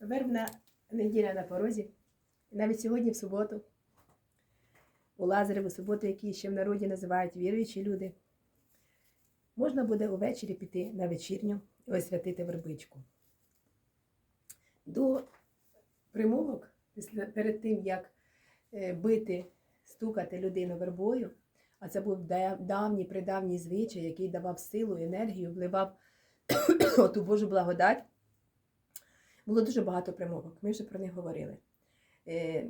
Вербна неділя на порозі. Навіть сьогодні, в суботу, у Лазареву суботу, які ще в народі називають віруючі люди, можна буде увечері піти на вечірню і освятити вербичку. До примовок, перед тим, як е, бити, стукати людину вербою, а це був давній придавній звичай, який давав силу, енергію, вливав ту Божу благодать. Було дуже багато примовок, ми вже про них говорили. Е,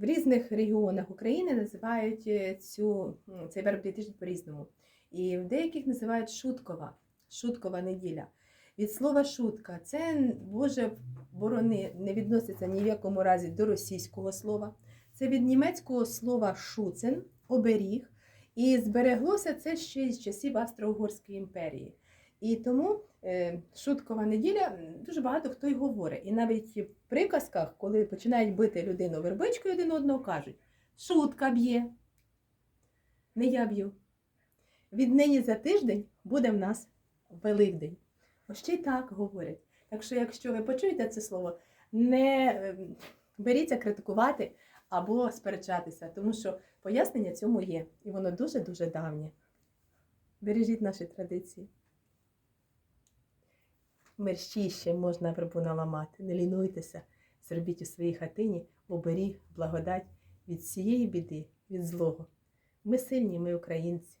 В різних регіонах України називають е, цю, цей вербний тиждень по-різному. І в деяких називають шуткова, шуткова неділя. Від слова шутка це Боже борони не відноситься ні в якому разі до російського слова. Це від німецького слова шуцен, оберіг. І збереглося це ще з часів Австро-Угорської імперії. І тому е, шуткова неділя дуже багато хто й говорить. І навіть в приказках, коли починають бити людину вербичкою один одного, кажуть: шутка б'є. Не я б'ю. Віднині за тиждень буде в нас Великдень. Ось ще й так говорять. Так що, якщо ви почуєте це слово, не ем, беріться критикувати або сперечатися, тому що пояснення цьому є, і воно дуже-дуже давнє. Бережіть наші традиції. Мерщій ще можна вербу наламати. Не лінуйтеся, зробіть у своїй хатині оберіг, благодать від всієї біди, від злого. Ми сильні, ми українці.